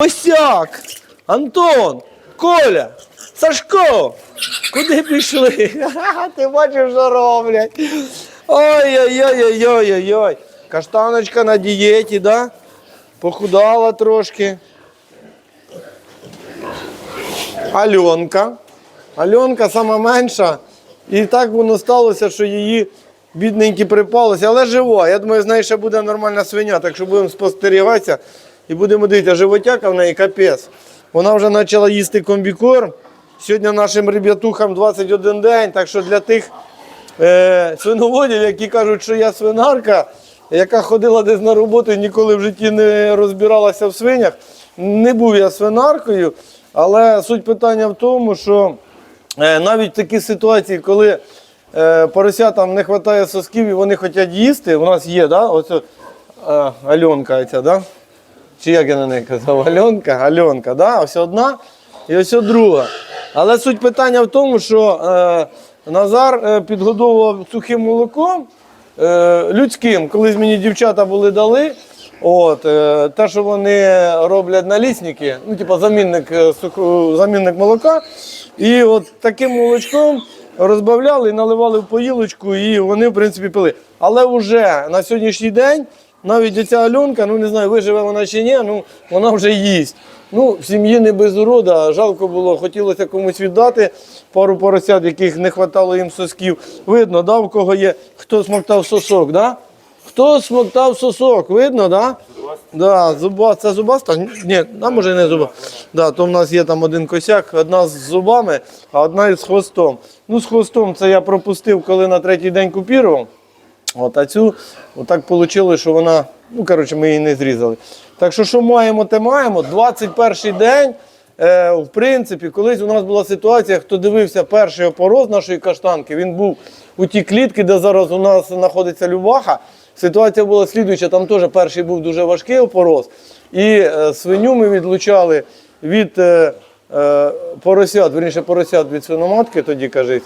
Осяк, Антон, Коля, Сашко, куди пішли? Ти бачиш, що роблять. Ой-ой-ой-ой-ой-ой. Каштаночка на дієті, да? Похудала трошки. Альонка. Альонка сама менша. І так воно сталося, що її бідненькі припалося, але жива. Я думаю, з неї ще буде нормальна свиня, так що будемо спостерігатися і будемо дивитися. Животяка в неї капець. Вона вже почала їсти комбікорм. Сьогодні нашим ребятухам 21 день, так що для тих е, свиноводів, які кажуть, що я свинарка, яка ходила десь на роботу і ніколи в житті не розбиралася в свинях. Не був я свинаркою, але суть питання в тому, що е, навіть в такій ситуації, коли е, поросятам не вистачає сосків і вони хочуть їсти, у нас є, да? Оце, е, Альонка ця, да? Чи як я на неї казав? Альонка, Альонка, да? ось одна і ось друга. Але суть питання в тому, що е, Назар е, підгодовував сухим молоком е, людським. Колись мені дівчата були дали. От, е, те, що вони роблять налісники, ну, типу замінник, е, сухо- замінник молока. І от таким молочком розбавляли і наливали в поїлочку, і вони, в принципі, пили. Але вже на сьогоднішній день навіть ця Альонка, ну не знаю, виживе вона чи ні, ну вона вже їсть. Ну, в сім'ї не без урода, жалко було, хотілося комусь віддати пару поросят, яких не вистачало їм сосків. Видно, да, в кого є, хто смоктав сосок, да? Хто смоктав сосок, видно, да? Да, зуба, це зубаста? Ні, а може не зуба. Да, то в нас є там один косяк, одна з зубами, а одна із хвостом. Ну, з хвостом це я пропустив, коли на третій день купірував. От, а цю отак вийшло, що вона, ну коротше, ми її не зрізали. Так що, що маємо, те маємо. 21 день. Е, в принципі, колись у нас була ситуація, хто дивився перший опороз нашої каштанки, він був у тій клітці, де зараз у нас знаходиться Любаха. Ситуація була слідуюча, там теж перший був дуже важкий опороз. І е, свиню ми відлучали від е, е, поросят, верніше поросят від свиноматки, тоді кажуть,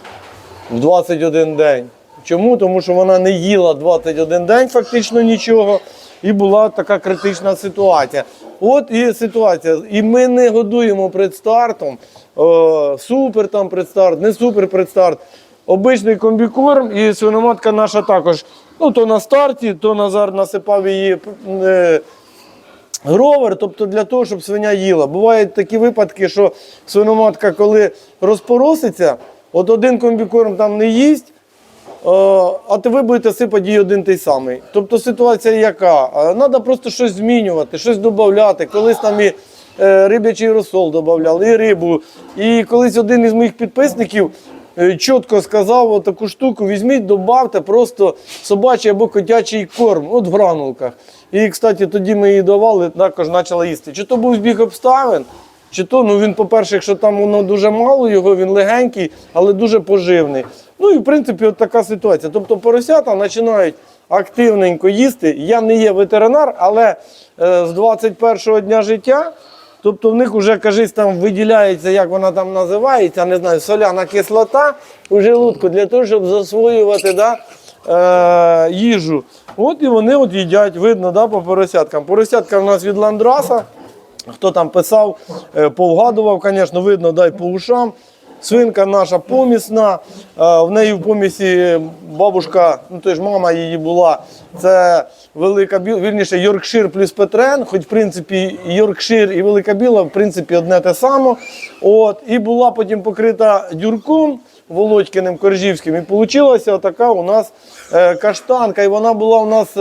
в 21 день. Чому? Тому що вона не їла 21 день фактично нічого, і була така критична ситуація. От і ситуація. І ми не годуємо предстартом, о, супер там предстарт, не супер предстарт. Обичний комбікорм і свиноматка наша також. Ну, то на старті, то Назар насипав її. е, Гровер, тобто для того, щоб свиня їла. Бувають такі випадки, що свиноматка, коли розпороситься, от один комбікорм там не їсть, е, а то ви будете сипати їй один той самий. Тобто ситуація яка? Треба просто щось змінювати, щось додати. Колись там і е, риб'ячий розсол додавали, і рибу. І колись один із моїх підписників е, чітко сказав таку штуку: візьміть, додавте просто собачий або котячий корм, от в гранулках. І, кстати, тоді ми її давали, також почала їсти. Чи то був збіг обставин, чи то, ну він, по-перше, якщо там воно дуже мало його, він легенький, але дуже поживний. Ну і в принципі, от така ситуація. Тобто поросята починають активненько їсти. Я не є ветеринар, але е, з 21-го дня життя. Тобто в них вже, кажись, там виділяється, як вона там називається, не знаю, соляна кислота у желудку для того, щоб засвоювати да, е, їжу. От і вони от їдять, видно, да, по поросяткам. Поросятка в нас від ландраса. Хто там писав, е, повгадував, звісно, видно, дай по ушам. Свинка наша помісна, е, в неї в помісі бабушка, ну то ж мама її була. Це велика біла, вірніше, Йоркшир плюс Петрен, хоч в принципі Йоркшир і Велика Біла, в принципі, одне те саме. От, і була потім покрита дюрком Володькиним Коржівським. І вийшла така у нас е, каштанка. І вона була у нас.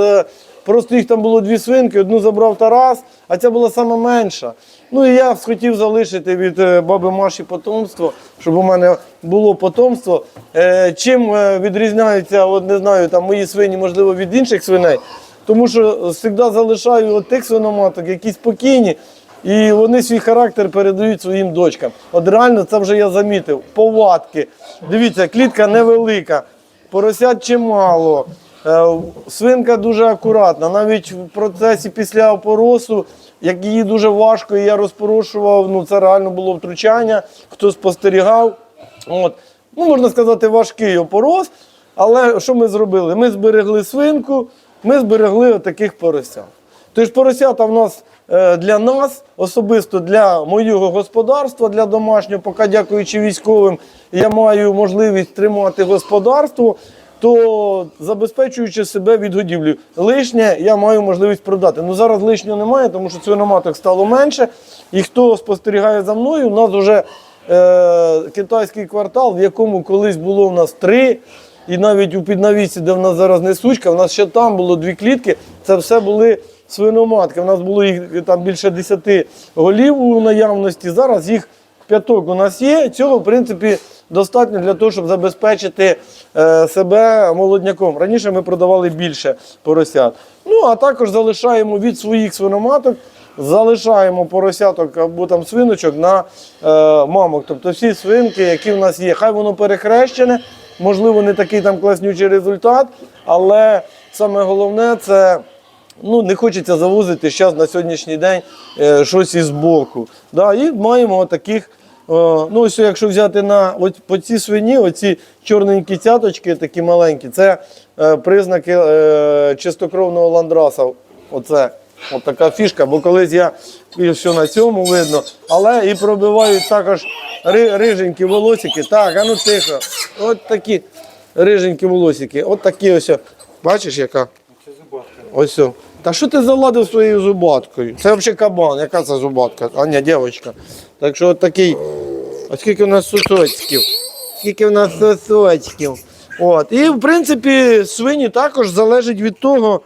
Просто їх там було дві свинки, одну забрав Тарас, а ця була саме менша. Ну і я хотів залишити від е, баби Маші потомство, щоб у мене було потомство. Е, Чим е, відрізняються, от не знаю, там мої свині, можливо, від інших свиней. Тому що завжди залишаю от тих свиноматок, які спокійні, і вони свій характер передають своїм дочкам. От реально це вже я замітив. Повадки. Дивіться, клітка невелика, поросят чимало. Е, Свинка дуже акуратна. Навіть в процесі після опоросу, як її дуже важко, і я розпорошував, ну це реально було втручання, хто спостерігав. От. Ну, можна сказати, важкий опорос. Але що ми зробили? Ми зберегли свинку, ми зберегли отаких поросят. Тож поросята в нас е, для нас, особисто для моєго господарства, для домашнього, поки дякуючи військовим, я маю можливість тримати господарство, то забезпечуючи себе від годівлі. Лишнє я маю можливість продати. Ну зараз лишнього немає, тому що свиноматок стало менше. І хто спостерігає за мною, у нас вже е, китайський квартал, в якому колись було в нас три. І навіть у піднавісі, де в нас зараз несучка, в нас ще там було дві клітки. Це все були свиноматки. У нас було їх там більше 10 голів у наявності. Зараз їх п'яток у нас є. Цього, в принципі, достатньо для того, щоб забезпечити е, себе молодняком. Раніше ми продавали більше поросят. Ну, а також залишаємо від своїх свиноматок, залишаємо поросяток або там свиночок на е, мамок. Тобто всі свинки, які в нас є. Хай воно перехрещене, можливо, не такий там класнючий результат, але саме головне це. Ну, не хочеться завозити зараз на сьогоднішній день е, щось із боку. Да, і маємо таких. Ну, ось якщо взяти на от, по ці свині, оці чорненькі цяточки, такі маленькі, це е, признаки е, чистокровного ландраса. Оце от така фішка, бо колись я і все на цьому видно, але і пробивають також ри, риженькі волосики. Так, а ну тихо. От такі риженькі волосики. От такі ось. Бачиш, яка? Ось. о. Та що ти заладив своєю зубаткою? Це взагалі кабан, яка це зубатка? А ні, дівчинка. Так що такий. А скільки в нас сосочків? Скільки в нас сосочків? От. І в принципі свині також залежить від того,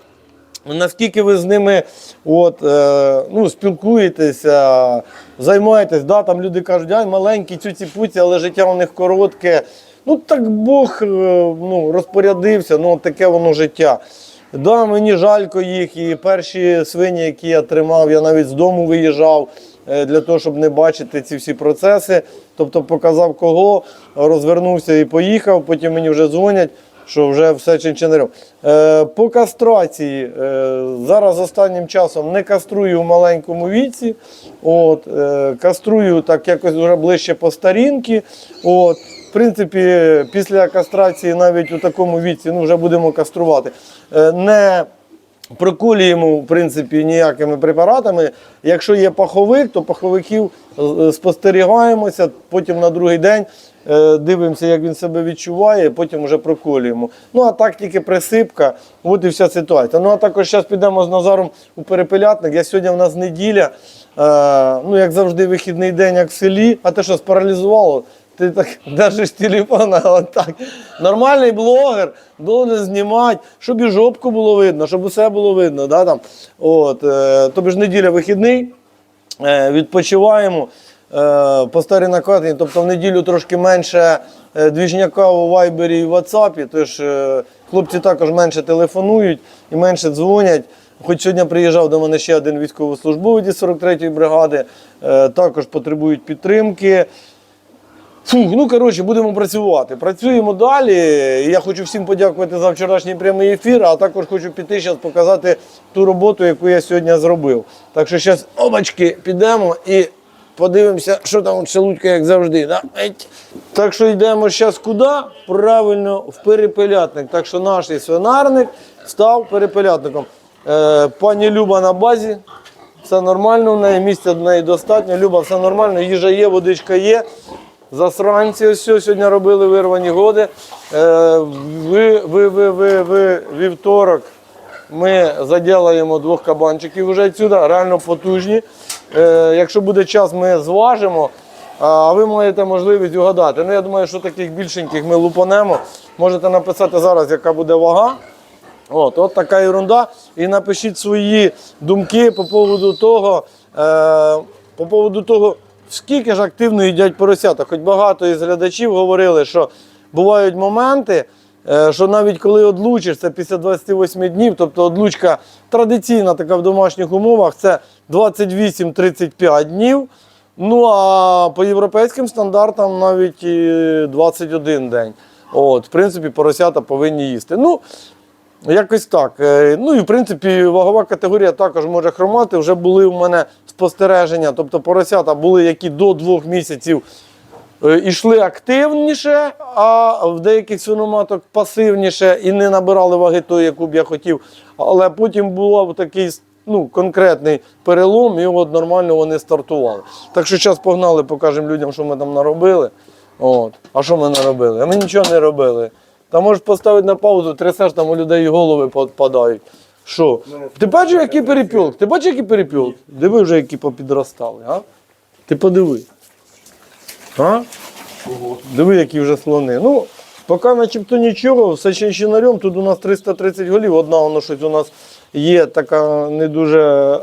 наскільки ви з ними от, е, ну, спілкуєтеся, займаєтесь. Да, там люди кажуть, ай, маленькі цю пуці, але життя у них коротке. Ну так Бог е, ну, розпорядився, ну таке воно життя. Да, мені жалько їх. І перші свині, які я тримав, я навіть з дому виїжджав для того, щоб не бачити ці всі процеси. Тобто показав кого, розвернувся і поїхав. Потім мені вже дзвонять, що вже все чинчинерив. Е, по кастрації е, зараз останнім часом не каструю в маленькому віці. От, е, каструю так якось вже ближче по старінки. От. В принципі, після кастрації навіть у такому віці ну, вже будемо каструвати. Е, Не проколюємо в принципі, ніякими препаратами. Якщо є паховик, то паховиків е, спостерігаємося, потім на другий день е, дивимося, як він себе відчуває, потім вже проколюємо. Ну а так тільки присипка, от і вся ситуація. Ну а також зараз підемо з Назаром у перепелятник. Я сьогодні в нас неділя, е, ну як завжди, вихідний день, як в селі, а те, що спаралізувало. Ти так держиш телефон, а отак. Нормальний блогер должен знімати, щоб і жопку було видно, щоб усе було видно. Да, там. От, е, тобі ж неділя вихідний, е, відпочиваємо е, по старій накатанні, тобто в неділю трошки менше е, двіжняка у Вайбері і WhatsApp, тож е, хлопці також менше телефонують і менше дзвонять. Хоч сьогодні приїжджав до мене ще один військовослужбовець із 43-ї бригади, е, також потребують підтримки. Фух, ну коротше, будемо працювати. Працюємо далі. Я хочу всім подякувати за вчорашній прямий ефір, а також хочу піти зараз показати ту роботу, яку я сьогодні зробив. Так що зараз обачки підемо і подивимося, що там шелудька, як завжди. Да? Так що йдемо зараз куди? Правильно, в перепелятник. Так що наш свинарник став перепелятником. Е, пані Люба на базі. Все нормально, в неї місця в неї достатньо. Люба, все нормально, їжа є, водичка є. Засранці ось сьогодні робили вирвані годи. Е, ви, ви, ви, ви, ви, вівторок ми заділаємо двох кабанчиків вже відсюди, реально потужні. Е, якщо буде час, ми зважимо. А ви маєте можливість угадати. Ну, я думаю, що таких більшеньких ми лупанемо. Можете написати зараз, яка буде вага. От, от така ерунда. І напишіть свої думки по поводу того, е, по поводу того, скільки ж активно їдять поросята. Хоч багато із глядачів говорили, що бувають моменти, е, що навіть коли одлучишся після 28 днів, тобто одлучка традиційна така в домашніх умовах, це 28-35 днів. Ну а по європейським стандартам навіть 21 день. От, в принципі, поросята повинні їсти. Ну, Якось так. Е, Ну і в принципі вагова категорія також може хромати. Вже були у мене спостереження, тобто поросята були, які до двох місяців е, йшли активніше, а в деяких свиноматок пасивніше і не набирали ваги тої, яку б я хотів. Але потім був такий ну, конкретний перелом, і от нормально вони стартували. Так що зараз погнали, покажемо людям, що ми там наробили. От. А що ми наробили? А ми нічого не робили. Та можеш поставити на паузу, трясеш, там у людей голови попадають. Що? Ти бачив, який перепілок? Ти бачив, який перепілок? Диви вже, які попідростали, а? Ти подиви. А? Диви, які вже слони. Ну, поки начебто нічого, з чинчинарем тут у нас 330 голів. Одна воно щось у нас є така не дуже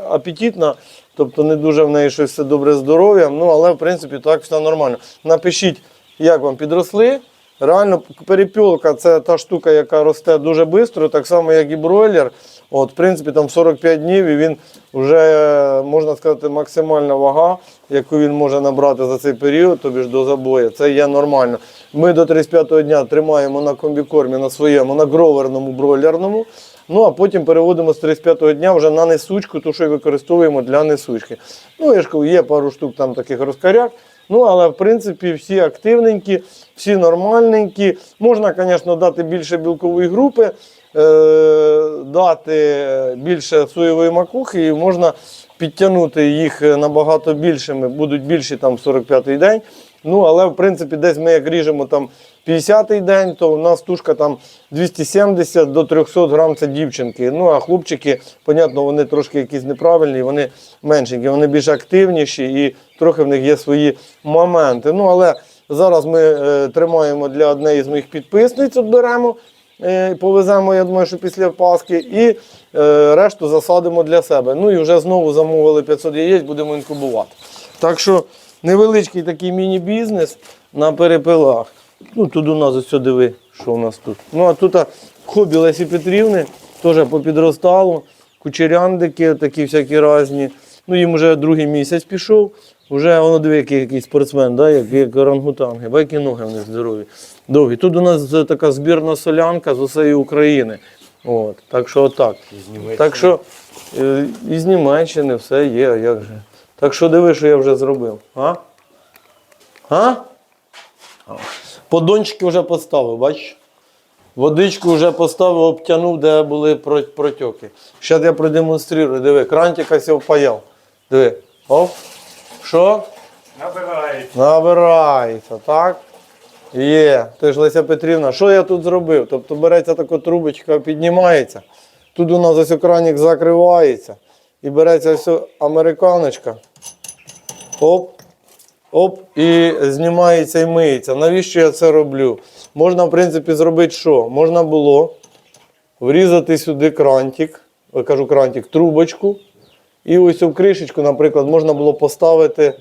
апетитна, тобто не дуже в неї щось все добре з здоров'ям. Ну, але в принципі так все нормально. Напишіть, як вам підросли. Реально, перепілка це та штука, яка росте дуже швидко, так само, як і бройлер. От, в принципі, там 45 днів і він вже, можна сказати, максимальна вага, яку він може набрати за цей період, тобі ж до забою. Це є нормально. Ми до 35-го дня тримаємо на комбікормі на своєму, на гроверному бройлерному. Ну а потім переводимо з 35-го дня вже на несучку, ту, що й використовуємо для несучки. Ну, я ж кажу, є пару штук там таких розкаряк. Ну, але в принципі всі активненькі, всі нормальненькі. Можна, звісно, дати більше білкової групи, е, дати більше соєвої макухи, і можна підтягнути їх набагато більшими, будуть більші там 45-й день. Ну, але в принципі, десь ми як ріжемо там 50-й день, то у нас тушка там 270 до 300 грам це дівчинки. Ну а хлопчики, понятно, вони трошки якісь неправильні, вони меншенькі, вони більш активніші і трохи в них є свої моменти. Ну, але зараз ми е, тримаємо для однієї з моїх підписниць, беремо. Е, Повеземо, я думаю, що після Пасхи, і е, решту засадимо для себе. Ну і вже знову замовили 500 яєць, будемо інкубувати. Так що невеличкий такий міні-бізнес на перепилах. Ну, тут у нас ось диви, що у нас тут. Ну, а тут хобі Лесі Петрівни, теж попідростало, кучеряндики такі всякі різні. Ну, їм вже другий місяць пішов. Вже воно диви, який, який спортсмен, да? як, як орангутанги. Бо які ноги в них здорові. Довгі. Тут у нас така збірна солянка з усієї України. От. Так що отак. Так що е, із Німеччини все є, як же. Так що диви, що я вже зробив. А? А? Подончики вже поставив, бачиш? Водичку вже поставив, обтягнув, де були про- протоки. Зараз я продемонструю. Диви, крантика сів впаяв. Диви. Оп. Що? Набирається. Набирається, так? Є. Ти ж Леся Петрівна, що я тут зробив? Тобто береться така трубочка, піднімається. Тут у нас ось екранік закривається. І береться ось американочка. Оп. Оп, і знімається і миється. Навіщо я це роблю? Можна, в принципі, зробити що? Можна було врізати сюди крантик, я кажу крантик, трубочку. І ось у кришечку, наприклад, можна було поставити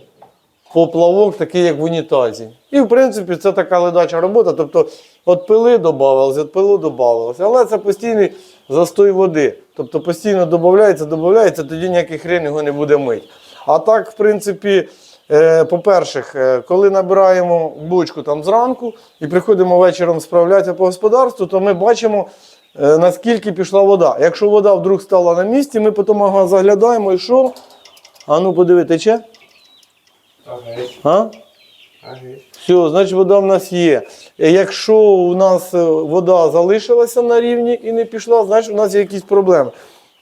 поплавок, такий, як в унітазі. І, в принципі, це така ледача робота. Тобто, от пили додавалося, от пилу додавалося. Але це постійний застой води. Тобто постійно додається, додається, тоді ніякий хрен його не буде мити. А так, в принципі, е, по-перше, коли набираємо бочку там зранку і приходимо вечором справлятися по господарству, то ми бачимо, е, наскільки пішла вода. Якщо вода вдруг стала на місці, ми потім заглядаємо і що? А ну подиви, тече? А? Все, значить вода в нас є. Е, Якщо у нас е, вода залишилася на рівні і не пішла, значить у нас є якісь проблеми.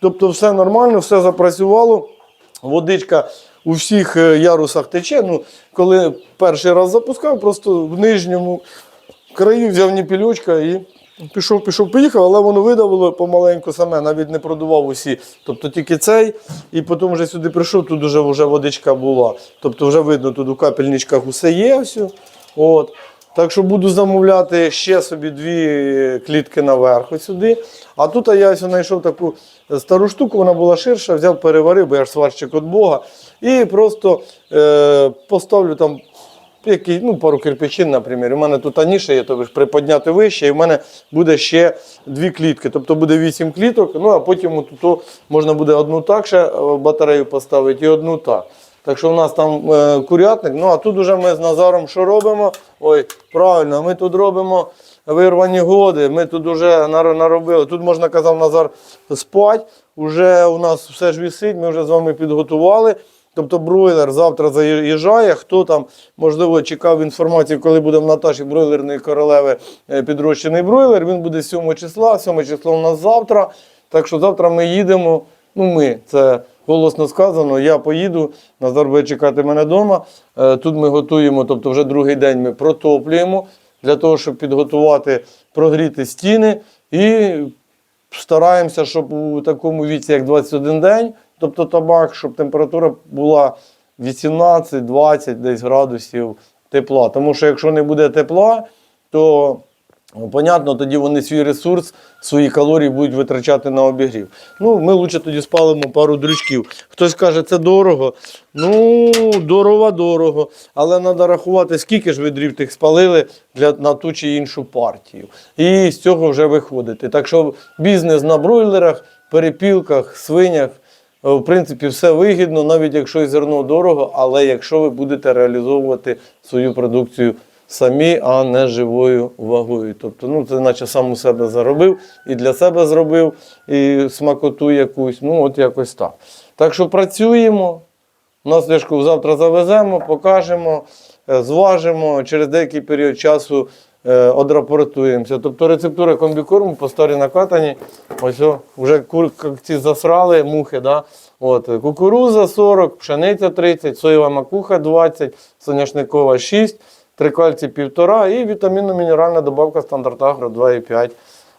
Тобто все нормально, все запрацювало. Водичка у всіх е, ярусах тече. Ну, коли перший раз запускав, просто в нижньому краю взяв ніпільочка і пішов, пішов, поїхав, але воно видавило помаленьку саме, навіть не продував усі. Тобто тільки цей, і потім вже сюди прийшов, тут вже, вже водичка була. Тобто вже видно, тут у капельничках усе є. Все. От. Так що буду замовляти ще собі дві клітки наверх сюди. А тут я знайшов таку стару штуку, вона була ширша, взяв, переварив, бо я ж сварщик від Бога. І просто е, поставлю там який, ну, пару кирпичин, наприклад. У мене тут аніша є, тобто приподняти вище, і в мене буде ще дві клітки. Тобто буде вісім кліток, ну а потім тут можна буде одну так ще е, батарею поставити і одну так. Так що в нас там е, курятник. Ну а тут уже ми з Назаром що робимо? Ой, правильно, ми тут робимо вирвані годи. Ми тут вже наробили. Тут можна казав Назар спать. Уже у нас все ж вісить, ми вже з вами підготували. Тобто бройлер завтра заїжджає. Хто там, можливо, чекав інформацію, коли буде в Наташі бройлерної королеви е, підрощений бройлер. Він буде 7 числа. 7 число у нас завтра. Так що завтра ми їдемо Ну, ми, це голосно сказано. Я поїду, Назар буде чекати мене вдома. Тут ми готуємо, тобто вже другий день ми протоплюємо для того, щоб підготувати, прогріти стіни і стараємося, щоб у такому віці, як 21 день, тобто табак, щоб температура була 18-20 десь градусів тепла. Тому що якщо не буде тепла, то ну, понятно, тоді вони свій ресурс, свої калорії будуть витрачати на обігрів. Ну, ми лучше тоді спалимо пару дрючків. Хтось каже, це дорого. Ну, дорого, дорого. Але треба рахувати, скільки ж ви дрів тих спалили для, на ту чи іншу партію. І з цього вже виходити. Так що бізнес на бройлерах, перепілках, свинях. В принципі, все вигідно, навіть якщо і зерно дорого, але якщо ви будете реалізовувати свою продукцію самі, а не живою вагою. Тобто, ну, це наче сам у себе заробив і для себе зробив, і смакоту якусь. Ну, от якось так. Так що працюємо. Наслідку завтра завеземо, покажемо, е, зважимо, через деякий період часу одрапортуємося. Тобто рецептура комбікорму по старі накатані. Ось о, вже ці засрали, мухи. Да? От, е, кукуруза 40, пшениця 30, соєва макуха 20, соняшникова 6, трикальці 1,5 і вітамінно-мінеральна добавка стандарт агро 2,5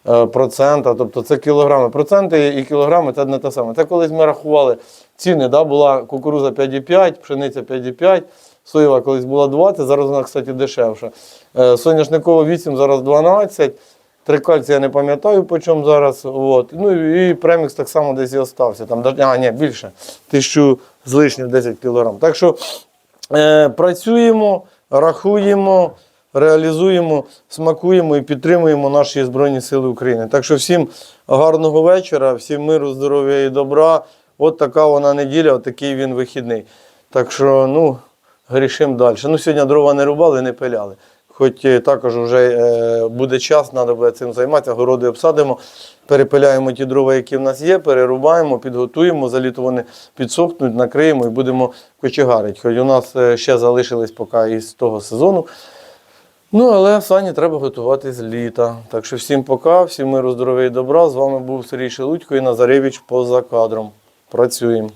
е, процента, тобто це кілограми. Проценти і кілограми це не те саме. Це колись ми рахували ціни, да, була кукуруза 5,5, пшениця 5,5, соєва колись була 20, зараз вона, кстати, дешевша. Е, Соняшникова 8, зараз 12. Трикальці я не пам'ятаю, по чому зараз. От. Ну і премікс так само десь і остався. Там, а, ні, більше. Тисячу з лишнім 10 кілограм. Так що е, працюємо, рахуємо, реалізуємо, смакуємо і підтримуємо наші Збройні Сили України. Так що всім гарного вечора, всім миру, здоров'я і добра. От така вона неділя, от такий він вихідний. Так що, ну, грішимо далі. Ну, сьогодні дрова не рубали, не пиляли. Хоч е, також вже е, буде час, треба буде цим займатися, городи обсадимо, перепиляємо ті дрова, які в нас є, перерубаємо, підготуємо, за літо вони підсохнуть, накриємо і будемо кочегарити. Хоч у нас е, ще залишились поки із того сезону. Ну, але сані треба готувати з літа. Так що всім пока, всім миру, здоров'я і добра. З вами був Сергій Шелудько і Назаревич поза кадром. Працюємо.